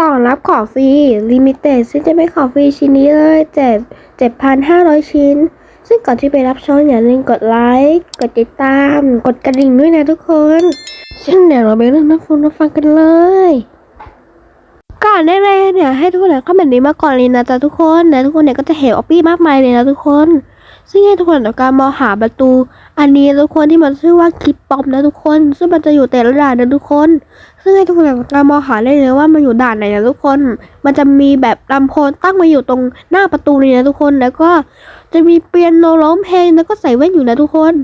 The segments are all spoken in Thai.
สองรับของฟรีลิมิเต็ดซึ่งจะไม่ของฟรีชิ้นนี้เลยเจ็ดเจ็ดพันห้าร้อยชิ้น ซึ่งก่อนที่ไปรับชมอย่าลืมกดไลค์กดติดตาม กดกระดิ่งด้วยนะทุกคนซึ่งเดี๋ยวเราไปเริ่มรับฟังรับฟังกันเลยก่อนได้เลยเนี่ยให้ทุกคนเข้าแบบนี้มาก่อนเลยนะจ๊ะทุกคนและทุกคนเนี่ยก็จะเห็นออปปี้มากมายเลยนะทุกคน ซึ่งให้ทุกคนทำการมองหาประตู อันนี้ทุกคนที่มันชื่อว่าคลิปปอมนะทุกคน ซึ่งมันจะอยู่แต่ละด่านนะทุกคน ซึ่งให้ทุกคนทำการมองหาได้เลยว่ามันอยู่ด่านไหนนะทุกคน มันจะมีแบบลำโพงตั้งมาอยู่ตรงหน้าประตูเลยนะทุกคน แล้วก็จะมีเปียโนร้องเพลงแล้วก็ใส่แว่นอยู่นะทุกคน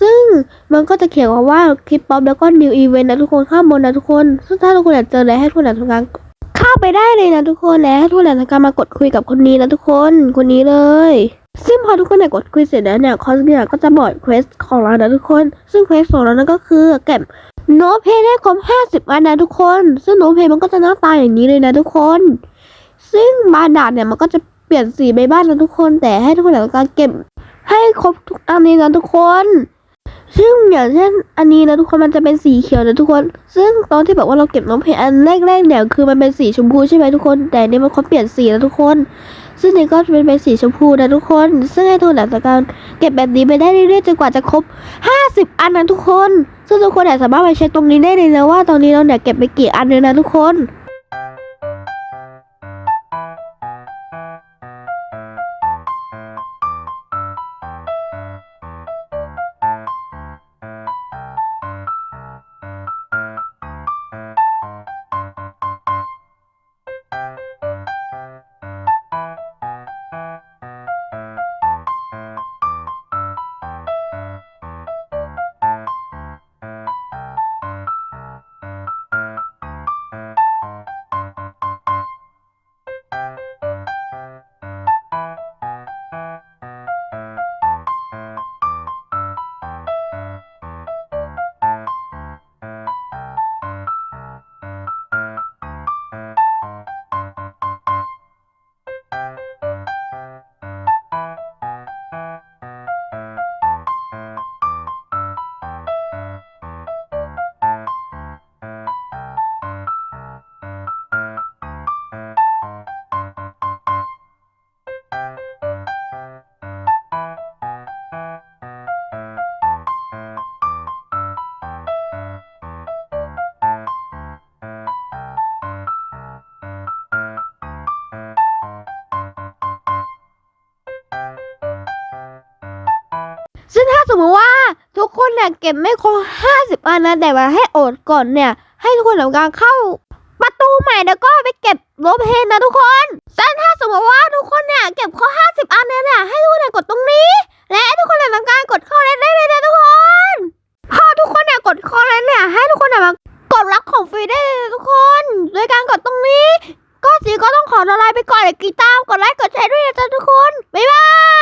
ซึ่งมันก็จะเขียนว่าวาคลิปป๊อปแล้วก็ new event นะทุกคนข้างบนนะทุกคน ซึ่งถ้าทุกคนอยากเจออะไรให้ทุกคนอยากทำการเข้าไปได้เลยนะทุกคนและให้ทุกคนอยากทำการมากดคุยกับคนนี้นะทุกคน คนนี้เลย ซึ่งพอทุกคนเนี่ยกดคุยเสร็จแล้วเนี่ยคอสเนี่ยก็จะบอกเควสของเรานะทุกคน ซึ่งเควสของเรานั่นก็คือเก็บโนเพย์ได้ครบ50อันนะทุกคน ซึ่งโนเพย์มันก็จะหน้าตาอย่างนี้เลยนะทุกคน ซึ่งบานดาดเนี่ยมันก็จะเปลี่ยนสีไปบ้างนะทุกคน แต่ให้ทุกคนเนี่ยการเก็บให้ครบทุกอันนี้นะทุกคน ซึ่งอย่างเช่นอันนี้นะทุกคนมันจะเป็นสีเขียวนะทุกคน ซึ่งตอนที่แบบว่าเราเก็บโน้องเพลงอันแรกๆเนี่ยคือมันเป็นสีชมพูใช่ไหมทุกคน แต่เนี่ยมันเขาเปลี่ยนสีแล้วทุกคน ซึ่งในก้อนเป็นเป็นสีชมพูนะทุกคน ซึ่งให้ทุกคนจากการเก็บแบบนี้ไปได้เรื่อยๆจนกว่าจะครบ 50 อันนะทุกคน ซึ่งทุกคนเนี่ยสามารถไปเช็คตรงนี้ได้เลยนะว่าตอนนี้เราเนี่ยเก็บไปกี่อันเลยนะทุกคน ซึ่งถ้าสมมติว่าทุกคนเนี่ยเก็บไม่ครบ50อันนะแต่ว่าให้โอดก่อนเนี่ย ให้ทุกคนทำการเข้าประตูใหม่แล้วก็ไปเก็บโลเพนนะทุกคนซึ่งถ้าสมมติว่าทุกคนเนี่ยเก็บครบ50อันเนี่ย ให้ทุกคนเนี่ยกดตรงนี้ และทุกคนเนี่ยทำการกดเข้าเล่นได้เลยนะทุกคน พอทุกคนเนี่ยกดเข้าเล่นเนี่ยให้ทุกคนเนี่ยมากดรับของฟรีได้เลยทุกคน โดยการกดตรงนี้ ก็สีก็ต้องขอละลายไปก่อนเลยกีตาร์กดไลค์กดแชร์ด้วยนะจ๊ะทุกคนบ๊ายบาย